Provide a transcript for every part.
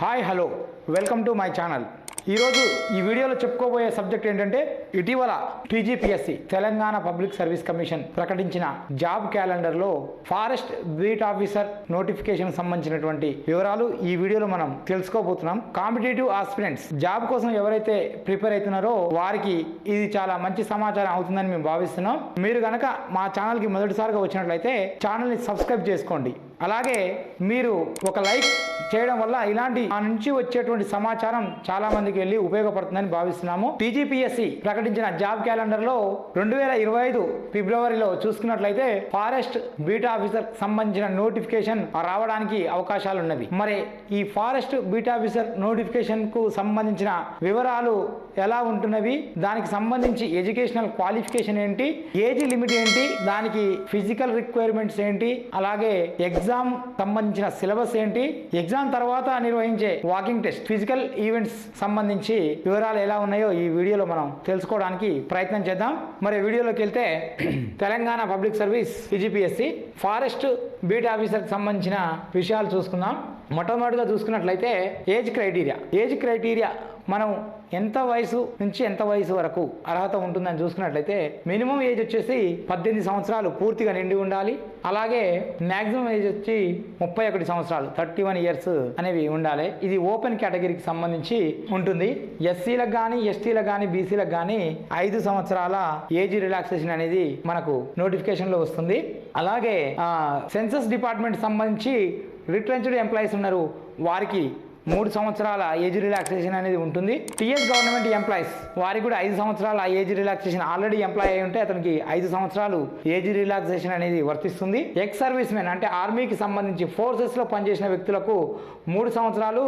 Hi hello. Welcome to my channel. ఈరోజు ఈ వీడియోలో చెప్పుకోబోయే సబ్జెక్ట్ ఏంటంటే ఇటీవల TGPSC Telangana public service commission ప్రకటించిన జాబ్ క్యాలెండర్లో ఫారెస్ట్ బీట్ ఆఫీసర్ నోటిఫికేషన్ సంబంధించినటువంటి వివరాలు ఈ వీడియోలో మనం తెలుసుకోబోతున్నాం. కాంపిటేటివ్ ఆస్పిరెంట్స్ జాబ్ కోసం ఎవరైతే ప్రిపేర్ అవుతున్నారో వారికి ఇది చాలా మంచి సమాచారం అవుతుందని మేము భావిస్తున్నాం. మీరు కనుక మా ఛానల్కి మొదటిసారిగా వచ్చినట్లయితే ఛానల్ని సబ్స్క్రైబ్ చేసుకోండి. అలాగే మీరు ఒక లైక్ చేయడం వల్ల ఇలాంటి ఆ నుంచి వచ్చేటువంటి సమాచారం చాలా మందికి వెళ్ళి ఉపయోగపడుతుందని భావిస్తున్నాము. టీజీపీఎస్సి ప్రకటించిన జాబ్ క్యాలెండర్లో రెండు వేల ఇరవై ఐదు ఫిబ్రవరిలో చూసుకున్నట్లయితే ఫారెస్ట్ బీటా ఆఫీసర్ సంబంధించిన నోటిఫికేషన్ రావడానికి అవకాశాలు ఉన్నవి మరి ఈ ఫారెస్ట్ బీటాఫీసర్ నోటిఫికేషన్కు సంబంధించిన వివరాలు ఎలా ఉంటున్నవి? దానికి సంబంధించి ఎడ్యుకేషనల్ క్వాలిఫికేషన్ ఏంటి? ఏజ్ లిమిట్ ఏంటి? దానికి ఫిజికల్ రిక్వైర్మెంట్స్ ఏంటి? అలాగే ఎగ్జామ్ ఎగ్జామ్ సంబంధించిన సిలబస్ ఏంటి? ఎగ్జామ్ తర్వాత నిర్వహించే వాకింగ్ టెస్ట్ ఫిజికల్ ఈవెంట్స్ సంబంధించి వివరాలు ఎలా ఉన్నాయో ఈ వీడియోలో మనం తెలుసుకోవడానికి ప్రయత్నం చేద్దాం. మరి వీడియోలోకి వెళ్తే Telangana public service TGPSC forest beat ఆఫీసర్కి సంబంధించిన విషయాలు చూసుకుందాం. మొట్టమొదటిగా చూసుకున్నట్లయితే ఏజ్ క్రైటీరియా. ఏజ్ క్రైటీరియా మనం ఎంత వయసు నుంచి ఎంత వయసు వరకు అర్హత ఉంటుందని చూసుకున్నట్లయితే మినిమం ఏజ్ వచ్చేసి పద్దెనిమిది సంవత్సరాలు పూర్తిగా నిండి ఉండాలి. అలాగే మ్యాక్సిమం ఏజ్ వచ్చి ముప్పై ఒకటి సంవత్సరాలు థర్టీ వన్ ఇయర్స్ అనేవి ఉండాలి. ఇది ఓపెన్ కేటగిరీకి సంబంధించి ఉంటుంది. ఎస్సీలకు కానీ ఎస్టీలకు కానీ బీసీలకు కానీ ఐదు సంవత్సరాల ఏజ్ రిలాక్సేషన్ అనేది మనకు నోటిఫికేషన్లో వస్తుంది. అలాగే సెన్సస్ డిపార్ట్మెంట్ సంబంధించి రిట్రెంచ్డ్ ఎంప్లాయీస్ ఉన్నారు. వారికి మూడు సంవత్సరాల ఏజ్ రిలాక్సేషన్ అనేది ఉంటుంది. టీఎస్ గవర్నమెంట్ ఎంప్లాయీస్ వారికి కూడా ఐదు సంవత్సరాల ఏజ్ రిలాక్సేషన్ ఆల్రెడీ ఎంప్లాయ్ అయి ఉంటే అతనికి ఐదు సంవత్సరాలు ఏజ్ రిలాక్సేషన్ అనేది వర్తిస్తుంది. ఎక్స్ సర్వీస్ మెన్ అంటే ఆర్మీకి సంబంధించి ఫోర్సెస్లో పనిచేసిన వ్యక్తులకు మూడు సంవత్సరాలు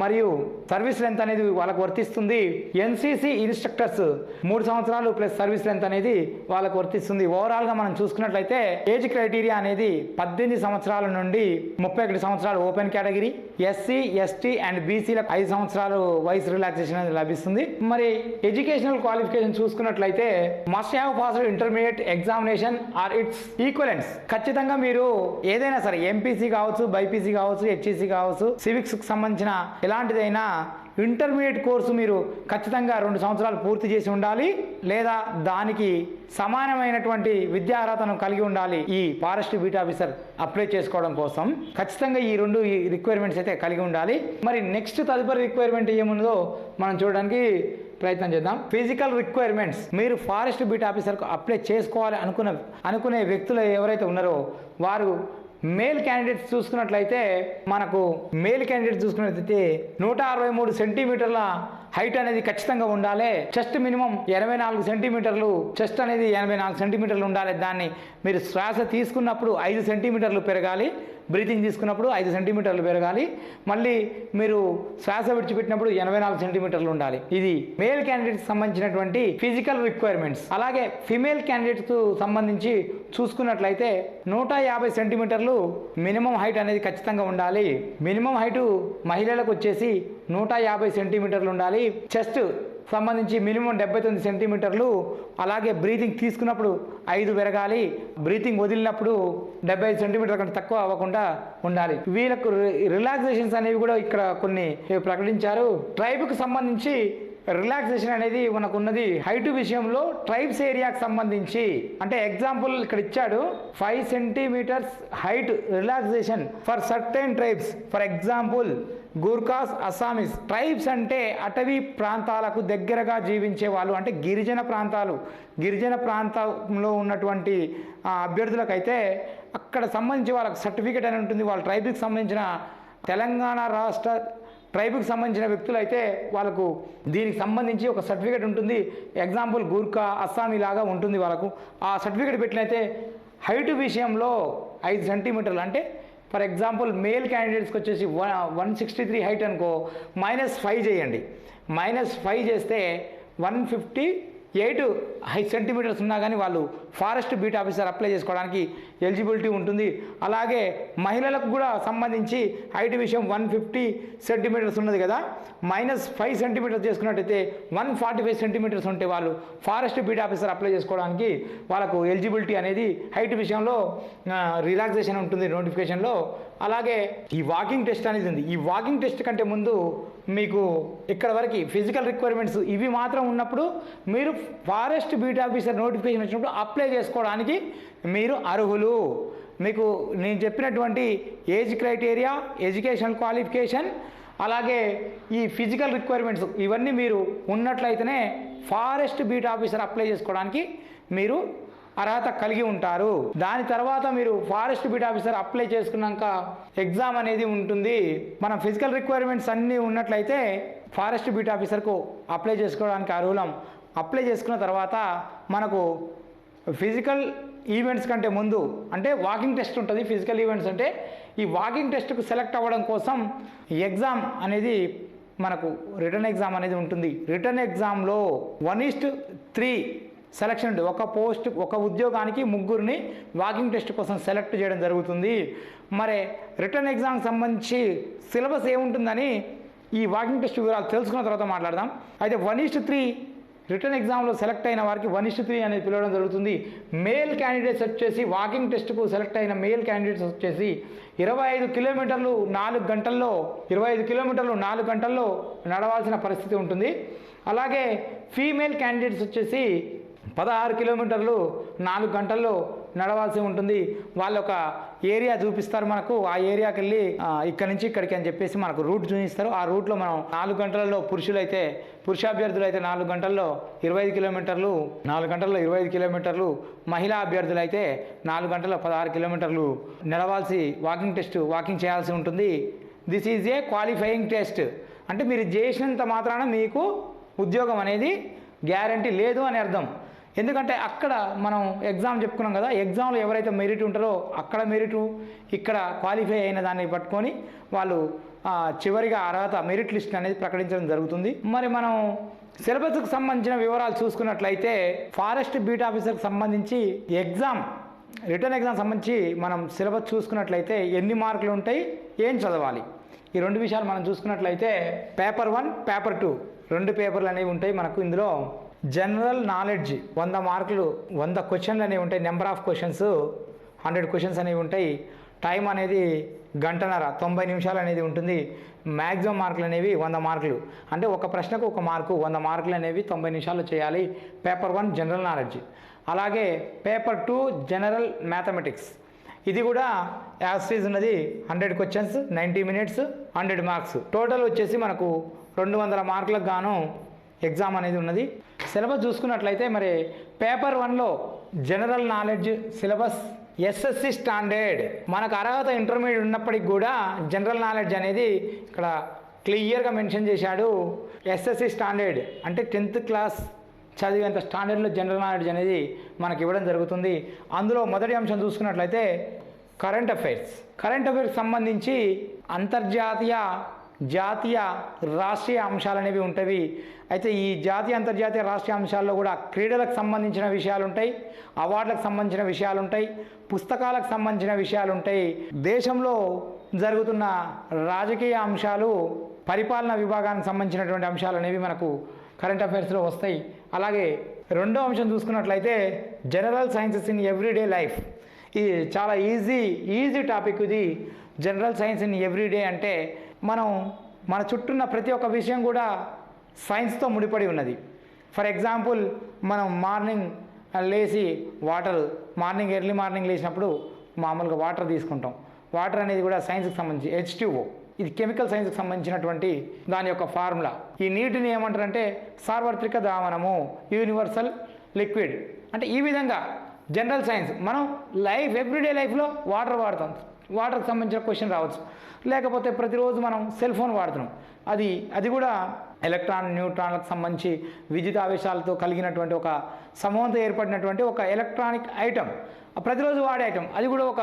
మరియు సర్వీస్ లెంత్ అనేది వాళ్ళకు వర్తిస్తుంది. ఎన్సీసీ ఇన్స్ట్రక్టర్స్ మూడు సంవత్సరాలు ప్లస్ సర్వీస్ లెంత్ అనేది వాళ్ళకు వర్తిస్తుంది. ఓవరాల్గా మనం చూసుకున్నట్లయితే ఏజ్ క్రైటీరియా అనేది పద్దెనిమిది సంవత్సరాల నుండి ముప్పై ఒకటి సంవత్సరాలు open category SC ST and బీసీలకు ఐదు సంవత్సరాలు వయసు రిలాక్సేషన్ అనేది లభిస్తుంది. మరి ఎడ్యుకేషనల్ క్వాలిఫికేషన్ చూసుకున్నట్లయితే must have passed intermediate examination or its equivalents ఖచ్చితంగా మీరు ఏదైనా సరే ఎంపీసీ కావచ్చు బైపీసీ కావచ్చు హెచ్ఈసీ కావచ్చు సివిక్స్ సంబంధించిన ఎలాంటిదైనా ఇంటర్మీడియట్ కోర్సు మీరు ఖచ్చితంగా రెండు సంవత్సరాలు పూర్తి చేసి ఉండాలి లేదా దానికి సమానమైనటువంటి విద్యా అర్హతను కలిగి ఉండాలి ఈ ఫారెస్ట్ బీట్ ఆఫీసర్ అప్లై చేసుకోవడం కోసం. ఖచ్చితంగా ఈ రెండు ఈ రిక్వైర్మెంట్స్ అయితే కలిగి ఉండాలి. మరి నెక్స్ట్ తదుపరి రిక్వైర్మెంట్ ఏముందో మనం చూడడానికి ప్రయత్నం చేద్దాం. Physical requirements. మీరు ఫారెస్ట్ బీట్ ఆఫీసర్కు అప్లై చేసుకోవాలి అనుకున్న అనుకునే వ్యక్తులు ఎవరైతే ఉన్నారో వారు మేల్ క్యాండిడేట్స్ చూసుకున్నట్లయితే మనకు మేల్ క్యాండిడేట్ చూసుకున్నట్లయితే నూట అరవై మూడు సెంటీమీటర్ల హైట్ అనేది ఖచ్చితంగా ఉండాలి. చెస్ట్ మినిమం ఎనభై నాలుగు సెంటీమీటర్లు చెస్ట్ అనేది ఎనభై నాలుగు సెంటీమీటర్లు ఉండాలి. దాన్ని మీరు శ్వాస తీసుకున్నప్పుడు ఐదు సెంటీమీటర్లు పెరగాలి. బ్రీతింగ్ తీసుకున్నప్పుడు ఐదు సెంటీమీటర్లు పెరగాలి. మళ్ళీ మీరు శ్వాస విడిచిపెట్టినప్పుడు ఎనభై నాలుగు సెంటీమీటర్లు ఉండాలి. ఇది మేల్ క్యాండిడేట్స్ సంబంధించినటువంటి ఫిజికల్ రిక్వైర్మెంట్స్. అలాగే ఫిమేల్ క్యాండిడేట్స్ సంబంధించి చూసుకున్నట్లయితే నూట యాభై సెంటీమీటర్లు మినిమం హైట్ అనేది ఖచ్చితంగా ఉండాలి. మినిమం హైటు మహిళలకు వచ్చేసి నూట యాభై సెంటీమీటర్లు ఉండాలి. చెస్ట్ సంబంధించి మినిమం డెబ్బై తొమ్మిది సెంటీమీటర్లు అలాగే బ్రీతింగ్ తీసుకున్నప్పుడు ఐదు పెరగాలి బ్రీతింగ్ వదిలినప్పుడు డెబ్బై ఐదు సెంటీమీటర్ కంటే తక్కువ అవ్వకుండా ఉండాలి. వీళ్ళకు రిలాక్సేషన్స్ అనేవి కూడా ఇక్కడ కొన్ని ప్రకటించారు. ట్రైబ్కు సంబంధించి రిలాక్సేషన్ అనేది మనకు ఉన్నది హైట్ విషయంలో ట్రైబ్స్ ఏరియాకి సంబంధించి. అంటే ఎగ్జాంపుల్ ఇక్కడ ఇచ్చాడు. Five centimetres height relaxation for certain tribes. For example Gurkhas Assamese tribes అంటే అటవీ ప్రాంతాలకు దగ్గరగా జీవించే వాళ్ళు అంటే గిరిజన ప్రాంతాలు. గిరిజన ప్రాంతంలో ఉన్నటువంటి అభ్యర్థులకైతే అక్కడ సంబంధించి వాళ్ళకి సర్టిఫికేట్ అని ఉంటుంది. వాళ్ళ ట్రైబ్కి సంబంధించిన తెలంగాణ రాష్ట్ర ట్రైబ్కి సంబంధించిన వ్యక్తులు అయితే వాళ్ళకు దీనికి సంబంధించి ఒక సర్టిఫికేట్ ఉంటుంది. ఎగ్జాంపుల్ గూర్ఖా అస్సామీ లాగా ఉంటుంది వాళ్ళకు. ఆ సర్టిఫికేట్ పెట్టినైతే హైట్ విషయంలో ఐదు సెంటీమీటర్లు అంటే ఫర్ ఎగ్జాంపుల్ మేల్ క్యాండిడేట్స్కి వచ్చేసి one one sixty three height అనుకో మైనస్ ఫైవ్ చేయండి. మైనస్ ఫైవ్ చేస్తే one fifty eight high centimetres ఉన్నా కానీ వాళ్ళు ఫారెస్ట్ బీట్ ఆఫీసర్ అప్లై చేసుకోవడానికి ఎలిజిబిలిటీ ఉంటుంది. అలాగే మహిళలకు కూడా సంబంధించి హైట్ విషయం వన్ ఫిఫ్టీ సెంటీమీటర్స్ ఉన్నది కదా. మైనస్ ఫైవ్ సెంటీమీటర్స్ చేసుకున్నట్టయితే వన్ ఫార్టీ ఫైవ్ సెంటీమీటర్స్ ఉంటే వాళ్ళు ఫారెస్ట్ బీట్ ఆఫీసర్ అప్లై చేసుకోవడానికి వాళ్ళకు ఎలిజిబిలిటీ అనేది హైట్ విషయంలో రిలాక్సేషన్ ఉంటుంది నోటిఫికేషన్లో. అలాగే ఈ వాకింగ్ టెస్ట్ అనేది ఉంది. ఈ వాకింగ్ టెస్ట్ కంటే ముందు మీకు ఇక్కడ వరకు ఫిజికల్ రిక్వైర్మెంట్స్ ఇవి మాత్రం ఉన్నప్పుడు మీరు ఫారెస్ట్ బీట్ ఆఫీసర్ నోటిఫికేషన్ వచ్చినప్పుడు అప్లై అప్లై చేసుకోవడానికి మీరు అర్హులు. మీకు నేను చెప్పినటువంటి ఏజ్ క్రైటీరియా ఎడ్యుకేషన్ క్వాలిఫికేషన్ అలాగే ఈ ఫిజికల్ రిక్వైర్మెంట్స్ ఇవన్నీ మీరు ఉన్నట్లయితేనే ఫారెస్ట్ బీట్ ఆఫీసర్ అప్లై చేసుకోవడానికి మీరు అర్హత కలిగి ఉంటారు. దాని తర్వాత మీరు ఫారెస్ట్ బీట్ ఆఫీసర్ అప్లై చేసుకున్నాక ఎగ్జామ్ అనేది ఉంటుంది. మనం ఫిజికల్ రిక్వైర్మెంట్స్ అన్నీ ఉన్నట్లయితే ఫారెస్ట్ బీట్ ఆఫీసర్కు అప్లై చేసుకోవడానికి అర్హులం. అప్లై చేసుకున్న తర్వాత మనకు ఫిజికల్ ఈవెంట్స్ కంటే ముందు అంటే వాకింగ్ టెస్ట్ ఉంటుంది ఫిజికల్ ఈవెంట్స్ అంటే ఈ వాకింగ్ టెస్ట్కు సెలెక్ట్ అవ్వడం కోసం ఎగ్జామ్ అనేది మనకు రిటర్న్ ఎగ్జామ్ అనేది ఉంటుంది. రిటర్న్ ఎగ్జామ్లో వన్ ఈస్ట్ త్రీ సెలక్షన్ ఉంటుంది. ఒక పోస్ట్ ఒక ఉద్యోగానికి ముగ్గురిని వాకింగ్ టెస్ట్ కోసం సెలెక్ట్ చేయడం జరుగుతుంది. మరి రిటర్న్ ఎగ్జామ్కి సంబంధించి సిలబస్ ఏముంటుందని ఈ వాకింగ్ టెస్ట్ వివరాలు తెలుసుకున్న తర్వాత మాట్లాడదాం. అయితే one is to three written ఎగ్జామ్లో సెలెక్ట్ అయిన వారికి వన్ ఇస్టు త్రీ అనేది పిలవడం జరుగుతుంది. మేల్ క్యాండిడేట్స్ వచ్చేసి వాకింగ్ టెస్ట్కు సెలెక్ట్ అయిన మేల్ క్యాండిడేట్స్ వచ్చేసి ఇరవై ఐదు కిలోమీటర్లు నాలుగు గంటల్లో ఇరవై ఐదు కిలోమీటర్లు నాలుగు గంటల్లో నడవాల్సిన పరిస్థితి ఉంటుంది. అలాగే ఫీమేల్ క్యాండిడేట్స్ వచ్చేసి పదహారు కిలోమీటర్లు నాలుగు గంటల్లో నడవాల్సి ఉంటుంది. వాళ్ళు ఒక ఏరియా చూపిస్తారు మనకు. ఆ ఏరియాకి వెళ్ళి ఇక్కడ ఇక్కడి నుంచి ఇక్కడికి అని చెప్పేసి మనకు రూట్ చూపిస్తారు. ఆ రూట్లో మనం నాలుగు గంటలలో పురుషులైతే పురుషాభ్యర్థులు అయితే నాలుగు గంటల్లో ఇరవై ఐదు కిలోమీటర్లు నాలుగు గంటల్లో ఇరవై ఐదు కిలోమీటర్లు మహిళా అభ్యర్థులు అయితే నాలుగు గంటల్లో పదహారు కిలోమీటర్లు నడవాల్సి వాకింగ్ టెస్ట్ వాకింగ్ చేయాల్సి ఉంటుంది. This is a qualifying test అంటే మీరు చేసినంత మాత్రాన మీకు ఉద్యోగం అనేది గ్యారంటీ లేదు అని అర్థం. ఎందుకంటే అక్కడ మనం ఎగ్జామ్ చెప్పుకున్నాం కదా ఎగ్జామ్లో ఎవరైతే మెరిట్ ఉంటారో అక్కడ మెరిట్ ఇక్కడ క్వాలిఫై అయిన దాన్ని పట్టుకొని వాళ్ళు చివరిగా అర్హత మెరిట్ లిస్ట్ అనేది ప్రకటించడం జరుగుతుంది. మరి మనం సిలబస్కు సంబంధించిన వివరాలు చూసుకున్నట్లయితే ఫారెస్ట్ బీట్ ఆఫీసర్కి సంబంధించి ఎగ్జామ్ రిటర్న్ ఎగ్జామ్ సంబంధించి మనం సిలబస్ చూసుకున్నట్లయితే ఎన్ని మార్కులు ఉంటాయి ఏం చదవాలి? ఈ రెండు విషయాలు మనం చూసుకున్నట్లయితే పేపర్ వన్ పేపర్ టూ రెండు పేపర్లు అనేవి ఉంటాయి మనకు ఇందులో. జనరల్ నాలెడ్జ్ వంద మార్కులు వంద క్వశ్చన్లు అనేవి ఉంటాయి. Number of questions hundred questions అనేవి ఉంటాయి. టైం అనేది గంటన్నర తొంభై నిమిషాలు అనేది ఉంటుంది. మ్యాక్సిమం మార్కులు అనేవి వంద మార్కులు. అంటే ఒక ప్రశ్నకు ఒక మార్కు వంద మార్కులు అనేవి తొంభై నిమిషాలు చేయాలి. పేపర్ వన్ జనరల్ నాలెడ్జ్ అలాగే పేపర్ టూ జనరల్ మ్యాథమెటిక్స్ ఇది కూడా యాస్టీజ్ ఉన్నది. Hundred questions ninety minutes hundred marks total వచ్చేసి మనకు రెండు వందల మార్కులకు గాను ఎగ్జామ్ అనేది ఉన్నది. సిలబస్ చూసుకున్నట్లయితే మరి పేపర్ వన్లో general knowledge syllabus SSC standard. మనకు అర్హత ఇంటర్మీడియట్ ఉన్నప్పటికి కూడా జనరల్ నాలెడ్జ్ అనేది ఇక్కడ క్లియర్గా మెన్షన్ చేశాడు. ఎస్ఎస్సి స్టాండర్డ్ అంటే టెన్త్ క్లాస్ చదివేంత స్టాండర్డ్లో జనరల్ నాలెడ్జ్ అనేది మనకి ఇవ్వడం జరుగుతుంది. అందులో మొదటి అంశం చూసుకున్నట్లయితే కరెంట్ అఫైర్స్. కరెంట్ అఫైర్స్ సంబంధించి అంతర్జాతీయ జాతీయ రాష్ట్రీయ అంశాలు అనేవి ఉంటాయి అయితే ఈ జాతీయ అంతర్జాతీయ రాష్ట్రీయ అంశాల్లో కూడా క్రీడలకు సంబంధించిన విషయాలు ఉంటాయి అవార్డులకు సంబంధించిన విషయాలు ఉంటాయి పుస్తకాలకు సంబంధించిన విషయాలు ఉంటాయి. దేశంలో జరుగుతున్న రాజకీయ అంశాలు పరిపాలన విభాగానికి సంబంధించినటువంటి అంశాలు అనేవి మనకు కరెంట్ అఫైర్స్లో వస్తాయి. అలాగే రెండో అంశం చూసుకున్నట్లయితే general sciences in everyday life. ఇది చాలా ఈజీ ఈజీ టాపిక్ ఇది. జనరల్ సైన్స్ ఇన్ ఎవ్రీడే అంటే మనం మన చుట్టూన్న ప్రతి ఒక్క విషయం కూడా సైన్స్తో ముడిపడి ఉన్నది. ఫర్ ఎగ్జాంపుల్ మనం మార్నింగ్ లేచి వాటర్ మార్నింగ్ ఎర్లీ మార్నింగ్ లేచినప్పుడు మామూలుగా వాటర్ తీసుకుంటాం. వాటర్ అనేది కూడా సైన్స్కి సంబంధించి హెచ్ ఇది కెమికల్ సైన్స్కి సంబంధించినటువంటి దాని యొక్క ఫార్ములా ఈ నీటిని ఏమంటారంటే సార్వత్రిక ద్రావణము యూనివర్సల్ లిక్విడ్ అంటే ఈ విధంగా జనరల్ సైన్స్ మనం లైఫ్ ఎవ్రీడే లైఫ్లో వాటర్ వాడతాం. వాటర్కి సంబంధించిన క్వశ్చన్ రావచ్చు. లేకపోతే ప్రతిరోజు మనం సెల్ ఫోన్ వాడుతున్నాం. అది అది కూడా ఎలక్ట్రాన్ న్యూట్రాన్లకు సంబంధించి విద్యుత్ ఆవేశాలతో కలిగినటువంటి ఒక సమూహంతో ఏర్పడినటువంటి ఒక ఎలక్ట్రానిక్ ఐటమ్. ప్రతిరోజు వాడే ఐటమ్. అది కూడా ఒక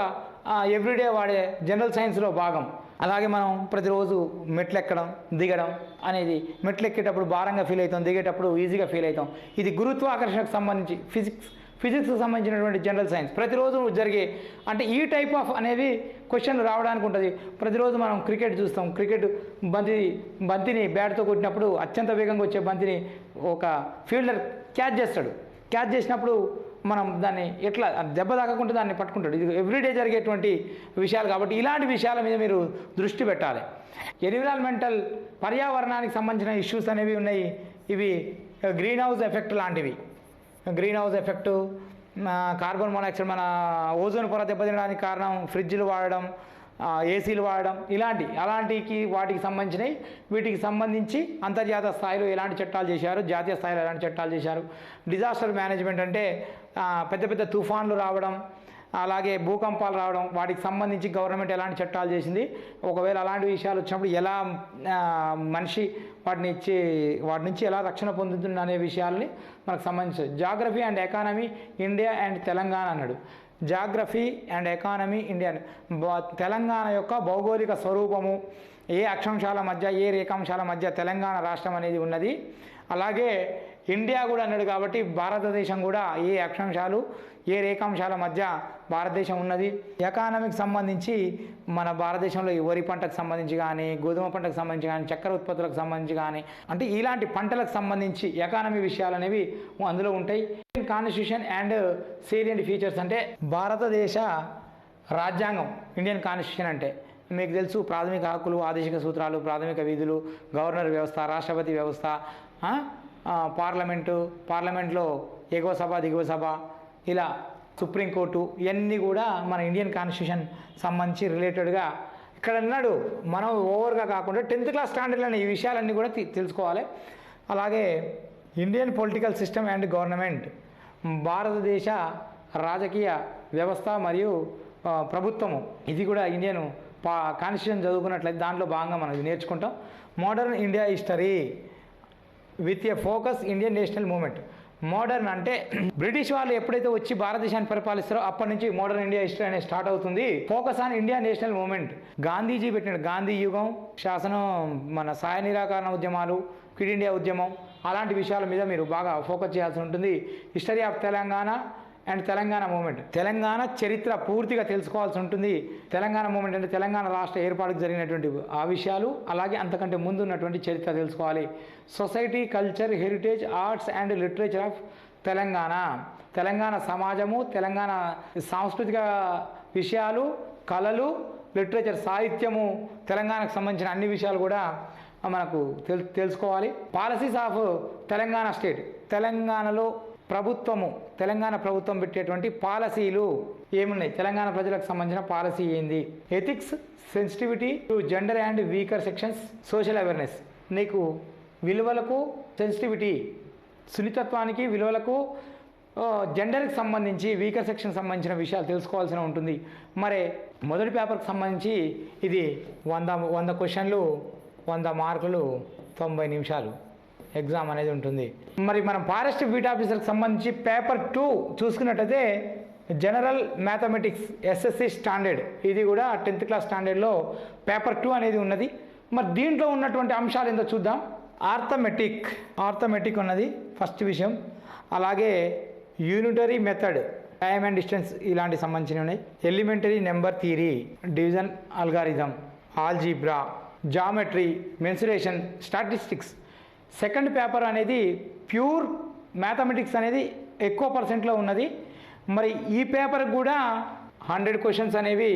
ఎవ్రీడే వాడే జనరల్ సైన్స్లో భాగం. అలాగే మనం ప్రతిరోజు మెట్లు ఎక్కడం దిగడం అనేది మెట్లు ఎక్కేటప్పుడు భారంగా ఫీల్ అవుతాం దిగేటప్పుడు ఈజీగా ఫీల్ అవుతాం. ఇది గురుత్వాకర్షణకు సంబంధించి ఫిజిక్స్ ఫిజిక్స్కి సంబంధించినటువంటి జనరల్ సైన్స్. ప్రతిరోజు జరిగే అంటే ఈ టైప్ ఆఫ్ అనేది క్వశ్చన్ రావడానికి ఉంటుంది. ప్రతిరోజు మనం క్రికెట్ చూస్తాం. క్రికెట్ బంతి బంతిని బ్యాట్తో కొట్టినప్పుడు అత్యంత వేగంగా వచ్చే బంతిని ఒక ఫీల్డర్ క్యాచ్ చేస్తాడు. క్యాచ్ చేసినప్పుడు మనం దాన్ని ఎట్లా దెబ్బ తాకకుండా దాన్ని పట్టుకుంటాడు. ఇది ఎవ్రీడే జరిగేటువంటి విషయాలు కాబట్టి ఇలాంటి విషయాల మీద మీరు దృష్టి పెట్టాలి. ఎన్విరాన్మెంటల్ పర్యావరణానికి సంబంధించిన ఇష్యూస్ అనేవి ఉన్నాయి. ఇవి గ్రీన్ హౌస్ ఎఫెక్ట్ లాంటివి. Green house effect carbon monoxide మన ఓజోన్ పొర దెబ్బతినడానికి కారణం ఫ్రిడ్జ్లు వాడడం ఏసీలు వాడడం ఇలాంటి అలాంటికి వాటికి సంబంధించినవి వీటికి సంబంధించి అంతర్జాతీయ స్థాయిలో ఎలాంటి చట్టాలు చేశారు జాతీయ స్థాయిలో ఎలాంటి చట్టాలు చేశారు. డిజాస్టర్ మేనేజ్మెంట్ అంటే పెద్ద పెద్ద తుఫాన్లు రావడం అలాగే భూకంపాలు రావడం వాటికి సంబంధించి గవర్నమెంట్ ఎలాంటి చట్టాలు చేసింది ఒకవేళ అలాంటి విషయాలు వచ్చినప్పుడు ఎలా మనిషి వాటిని ఇచ్చి వాటి నుంచి ఎలా రక్షణ పొందుతుంది అనే విషయాల్ని మనకు సంబంధించి geography and economy India and Telangana అన్నాడు. Geography and economy India Telangana యొక్క భౌగోళిక స్వరూపము ఏ అక్షాంశాల మధ్య ఏ రేఖాంశాల మధ్య తెలంగాణ రాష్ట్రం అనేది ఉన్నది. అలాగే ఇండియా కూడా అన్నాడు కాబట్టి భారతదేశం కూడా ఏ అక్షాంశాలు ఏ రేఖాంశాల మధ్య భారతదేశం ఉన్నది? ఎకానమీకి సంబంధించి మన భారతదేశంలో ఈ వరి పంటకు సంబంధించి కానీ గోధుమ పంటకు సంబంధించి కానీ చక్కెర ఉత్పత్తులకు సంబంధించి కానీ అంటే ఇలాంటి పంటలకు సంబంధించి ఎకానమీ విషయాలు అనేవి అందులో ఉంటాయి. కాన్స్టిట్యూషన్ అండ్ సేలియంట్ ఫీచర్స్ అంటే భారతదేశ రాజ్యాంగం ఇండియన్ కాన్స్టిట్యూషన్ అంటే. మీకు తెలుసు ప్రాథమిక హక్కులు ఆదేశిక సూత్రాలు ప్రాథమిక విధులు గవర్నర్ వ్యవస్థ రాష్ట్రపతి వ్యవస్థ పార్లమెంటు పార్లమెంట్లో ఎగువ సభ దిగువ సభ ఇలా సుప్రీంకోర్టు ఇవన్నీ కూడా మన ఇండియన్ కాన్స్టిట్యూషన్ సంబంధించి రిలేటెడ్గా ఇక్కడ అన్నాడు మనం ఓవర్గా కాకుండా టెన్త్ క్లాస్ స్టాండర్డ్లోనే ఈ విషయాలన్నీ కూడా తెలుసుకోవాలి. అలాగే Indian political system and government భారతదేశ రాజకీయ వ్యవస్థ మరియు ప్రభుత్వము ఇది కూడా ఇండియన్ పా కాన్స్టిట్యూషన్ చదువుకున్నట్లయితే దాంట్లో భాగంగా మనం నేర్చుకుంటాం. Modern India history with a focus Indian national movement. Modern అంటే బ్రిటిష్ వాళ్ళు ఎప్పుడైతే వచ్చి భారతదేశాన్ని పరిపాలిస్తారో అప్పటి నుంచి మోడర్న్ ఇండియా హిస్టరీ అనేది స్టార్ట్ అవుతుంది. Focus on India national movement. Gandhiji పెట్టిన గాంధీ యుగం శాసనం మన సాయ నిరాకరణ ఉద్యమాలు క్విట్ ఇండియా ఉద్యమం అలాంటి విషయాల మీద మీరు బాగా ఫోకస్ చేయాల్సి ఉంటుంది. History of Telangana and Telangana movement. Telangana చరిత్ర పూర్తిగా తెలుసుకోవాల్సి ఉంటుంది. తెలంగాణ మూమెంట్ అంటే తెలంగాణ రాష్ట్ర ఏర్పాటుకు జరిగినటువంటి ఆ విషయాలు అలాగే అంతకంటే ముందు ఉన్నటువంటి చరిత్ర తెలుసుకోవాలి. Society culture heritage arts and literature of Telangana. Telangana సమాజము తెలంగాణ సాంస్కృతిక విషయాలు కళలు లిటరేచర్ సాహిత్యము తెలంగాణకు సంబంధించిన అన్ని విషయాలు కూడా మనకు తెలు తెలుసుకోవాలి. Policies of Telangana state. తెలంగాణలో ప్రభుత్వము తెలంగాణ ప్రభుత్వం పెట్టేటువంటి పాలసీలు ఏమున్నాయి? తెలంగాణ ప్రజలకు సంబంధించిన పాలసీ ఏంది? Ethics sensitivity to gender and weaker sections social awareness నీకు విలువలకు సెన్సిటివిటీ సున్నితత్వానికి విలువలకు జెండర్కి సంబంధించి వీకర్ సెక్షన్ సంబంధించిన విషయాలు తెలుసుకోవాల్సిన ఉంటుంది. మరి మొదటి పేపర్కి సంబంధించి ఇది వంద వంద క్వశ్చన్లు వంద మార్కులు తొంభై నిమిషాలు. ఎగ్జామ్ అనేది ఉంటుంది. మరి మనం ఫారెస్ట్ బీట్ ఆఫీసర్కి సంబంధించి పేపర్ టూ చూసుకున్నట్టయితే జనరల్ మ్యాథమెటిక్స్ ఎస్ఎస్సి స్టాండర్డ్ ఇది కూడా టెన్త్ క్లాస్ స్టాండర్డ్లో పేపర్ టూ అనేది ఉన్నది. మరి దీంట్లో ఉన్నటువంటి అంశాలు ఏందో చూద్దాం. ఆర్థమెటిక్ ఆర్థమెటిక్ ఉన్నది ఫస్ట్ విషయం. అలాగే unitary method time and distance ఇలాంటి సంబంధించినవి ఉన్నాయి. Elementary number theory division algorithm algebra geometry mensuration statistics second paper అనేది ప్యూర్ మ్యాథమెటిక్స్ అనేది ఎక్కువ పర్సెంట్లో ఉన్నది. మరి ఈ పేపర్ కూడా హండ్రెడ్ క్వశ్చన్స్ అనేవి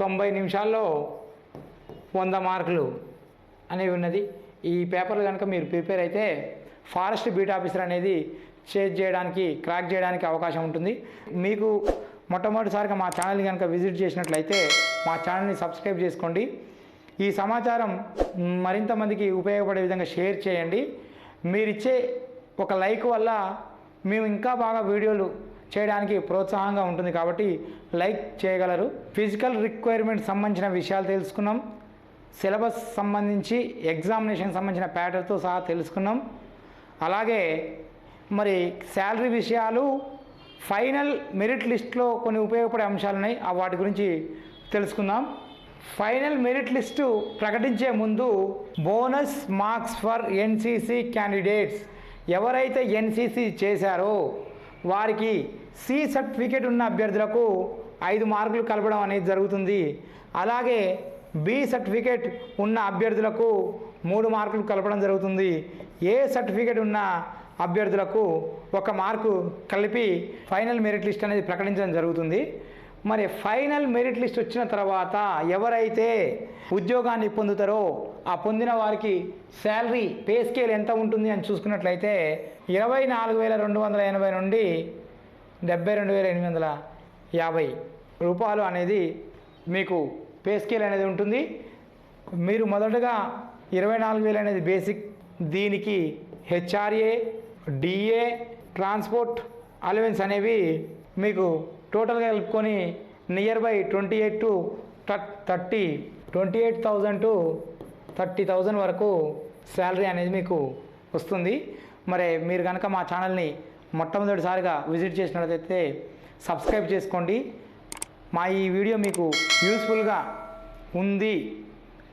తొంభై నిమిషాల్లో వంద మార్కులు అనేవి ఉన్నది. ఈ పేపర్లు కనుక మీరు ప్రిపేర్ అయితే ఫారెస్ట్ బీట్ ఆఫీసర్ అనేది చేజ్ చేయడానికి క్రాక్ చేయడానికి అవకాశం ఉంటుంది. మీకు మొట్టమొదటిసారిగా మా ఛానల్ని కనుక విజిట్ చేసినట్లయితే మా ఛానల్ని సబ్స్క్రైబ్ చేసుకోండి. ఈ సమాచారం మరింత మందికి ఉపయోగపడే విధంగా షేర్ చేయండి. మీరిచ్చే ఒక లైక్ వల్ల మేము ఇంకా బాగా వీడియోలు చేయడానికి ప్రోత్సాహంగా ఉంటుంది కాబట్టి లైక్ చేయగలరు. ఫిజికల్ రిక్వైర్మెంట్ సంబంధించిన విషయాలు తెలుసుకున్నాం. సిలబస్ సంబంధించి ఎగ్జామినేషన్ సంబంధించిన ప్యాటర్న్తో సహా తెలుసుకున్నాం. అలాగే మరి శాలరీ విషయాలు ఫైనల్ మెరిట్ లిస్ట్లో కొన్ని ఉపయోగపడే అంశాలు ఉన్నాయి వాటి గురించి తెలుసుకుందాం. ఫైనల్ మెరిట్ లిస్టు ప్రకటించే ముందు bonus marks for NCC candidates ఎవరైతే ఎన్సీసీ చేశారో వారికి సి సర్టిఫికేట్ ఉన్న అభ్యర్థులకు ఐదు మార్కులు కలపడం అనేది జరుగుతుంది. అలాగే బి సర్టిఫికేట్ ఉన్న అభ్యర్థులకు మూడు మార్కులు కలపడం జరుగుతుంది. ఏ సర్టిఫికేట్ ఉన్న అభ్యర్థులకు ఒక మార్కు కలిపి ఫైనల్ మెరిట్ లిస్ట్ అనేది ప్రకటించడం జరుగుతుంది. మరి ఫైనల్ మెరిట్ లిస్ట్ వచ్చిన తర్వాత ఎవరైతే ఉద్యోగాన్ని పొందుతారో ఆ పొందిన వారికి శాలరీ పే స్కేల్ ఎంత ఉంటుంది అని చూసుకున్నట్లయితే ఇరవై నాలుగు వేల రెండు వందల ఎనభై నుండి డెబ్బై రెండు వేల ఎనిమిది వందల యాభై రూపాయలు అనేది మీకు పే స్కేల్ అనేది ఉంటుంది. మీరు మొదటగా ఇరవై నాలుగు వేలు అనేది బేసిక్ దీనికి హెచ్ఆర్ఏ డిఏ ట్రాన్స్పోర్ట్ అలవెన్స్ అనేవి మీకు టోటల్గా కలుపుకొని near by twenty eight to thirty twenty eight thousand to thirty thousand వరకు శాలరీ అనేది మీకు వస్తుంది. మరి మీరు కనుక మా ఛానల్ని మొట్టమొదటిసారిగా విజిట్ చేసినట్లయితే సబ్స్క్రైబ్ చేసుకోండి. మా ఈ వీడియో మీకు యూస్ఫుల్గా ఉంది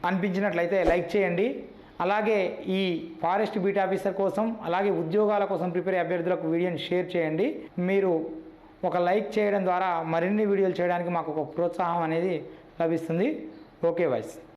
అనిపించినట్లయితే లైక్ చేయండి. అలాగే ఈ ఫారెస్ట్ బీట్ ఆఫీసర్ కోసం అలాగే ఉద్యోగాల కోసం ప్రిపేర్ అభ్యర్థులకు వీడియోని షేర్ చేయండి. మీరు ఒక లైక్ చేయడం ద్వారా మరిన్ని వీడియోలు చేయడానికి మాకు ఒక ప్రోత్సాహం అనేది లభిస్తుంది. Okay vice